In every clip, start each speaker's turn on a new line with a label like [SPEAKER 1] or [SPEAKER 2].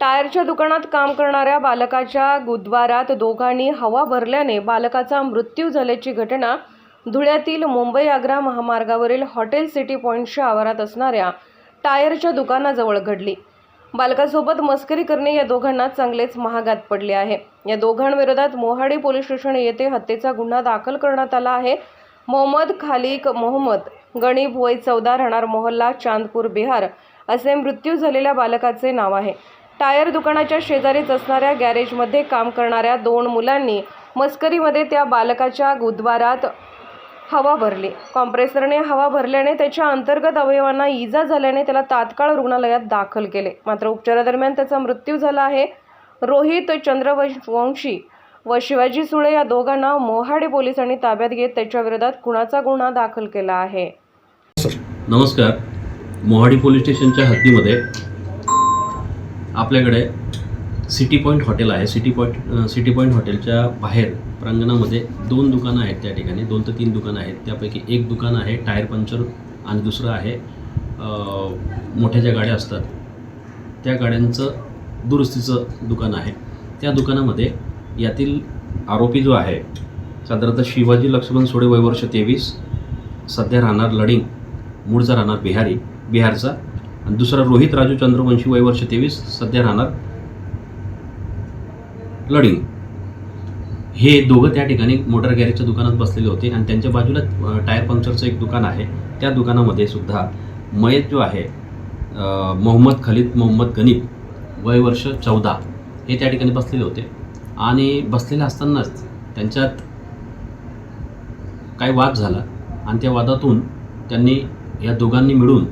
[SPEAKER 1] टायरच्या दुकानात काम करणाऱ्या बालकाच्या गुद्वारात दोघांनी हवा भरल्याने बालकाचा मृत्यू झाल्याची घटना धुळ्यातील मुंबई आग्रा महामार्गावरील हॉटेल सिटी पॉईंटच्या आवारात असणाऱ्या टायरच्या दुकानाजवळ घडली. बालकासोबत मस्करी करणे या दोघांना चांगलेच महागात पडले आहे. या दोघांविरोधात मोहाडी पोलीस स्टेशन येथे हत्येचा गुन्हा दाखल करण्यात आला आहे. मोहम्मद खालिक मोहम्मद गणिब वय चौदा राहणार मोहल्ला चांदपूर बिहार असे मृत्यू झालेल्या बालकाचे नाव आहे. टायर दुकानाच्या शेजारीच असणाऱ्या गॅरेजमध्ये काम करणाऱ्या दोन मुलांनी मस्करीमध्ये त्या बालकाच्या गुद्वारात हवा भरली. कॉम्प्रेसरने हवा भरल्याने त्याच्या अंतर्गत अवयवांना इजा झाल्याने त्याला तात्काळ रुग्णालयात दाखल केले. मात्र उपचारादरम्यान त्याचा मृत्यू झाला आहे. रोहित चंद्रवंशी व शिवाजी सुळे या दोघांना मोहाडे पोलिसांनी ताब्यात घेत त्याच्याविरोधात कुणाचा गुन्हा दाखल केला आहे?
[SPEAKER 2] नमस्कार. मोहाडी पोलीस स्टेशनच्या हद्दीमध्ये आपल्याकडे सिटी पॉईंट हॉटेल आहे. सिटी पॉईंट सिटी पॉईंट हॉटेलच्या बाहेर प्रांगणामध्ये दोन दुकानं आहेत त्या ठिकाणी. दोन ते तीन दुकानं आहेत. त्यापैकी एक दुकान आहे टायर पंक्चर आणि दुसरं आहे मोठ्या ज्या गाड्या असतात त्या गाड्यांचं दुरुस्तीचं दुकान आहे. त्या दुकानामध्ये यातील आरोपी जो आहे साधारणतः शिवाजी लक्ष्मण सोडे वयवर्ष तेवीस सध्या राहणार लडिंग मूळचा राहणार बिहारी बिहारचा दुसरा रोहित राजू चंद्रवंशी वयवर्ष तेवीस सध्या राहणार लडिंग हे दोघं त्या ठिकाणी मोटर गॅरेजच्या दुकानात बसलेले होते आणि त्यांच्या बाजूला टायर पंक्चरचं एक दुकान आहे. त्या दुकानामध्ये सुद्धा मयत जो आहे मोहम्मद खलीद मोहम्मद गनीब वय वर्ष चौदा हे त्या ठिकाणी बसलेले होते. आणि बसलेले असतानाच त्यांच्यात काय वाद झाला आणि त्या वादातून त्यांनी या दोघांनी मिळून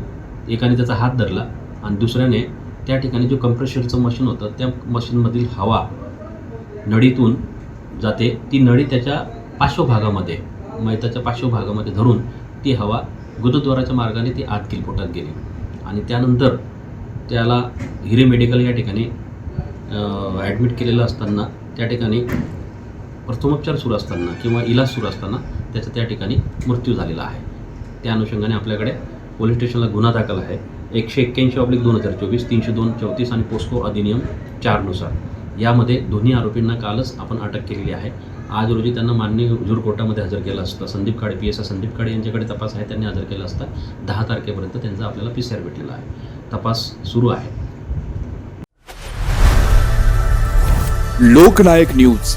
[SPEAKER 2] एकाने त्याचा हात धरला आणि दुसऱ्याने त्या ठिकाणी जो कंप्रेशरचं मशीन होतं त्या मशीनमधील हवा नळीतून जाते. ती नळी त्याच्या पार्श्वभागामध्ये मैताच्या पार्श्वभागामध्ये धरून ती हवा गुरुद्वाराच्या मार्गाने ती आत गेली पोटात गेली. आणि त्यानंतर त्याला हिरे मेडिकल या ठिकाणी ॲडमिट केलेलं असताना त्या ठिकाणी प्रथमोपचार सुरू असताना किंवा इलाज सुरू असताना त्याचा त्या ठिकाणी मृत्यू झालेला आहे. त्या अनुषंगाने आपल्याकडे पोलीस स्टेशनला गुन्हा दाखल आहे. एकशे एक्क्याऐंशी ऑब्लिक दोन हजार चोवीस तीनशे दोन चौतीस आणि पोस्को अधिनियम चारनुसार यामध्ये दोन्ही आरोपींना कालच आपण अटक केलेली आहे. आज रोजी त्यांना मान्य हुजूर कोर्टामध्ये हजर केलं असतं. Sandeep Kale P S I Sandeep Kale यांच्याकडे तपास आहे. त्यांनी हजर केला असता. दहा तारखेपर्यंत त्यांचा आपल्याला पी सी आर भेटलेला आहे. तपास सुरू आहे.
[SPEAKER 3] लोकनायक न्यूज.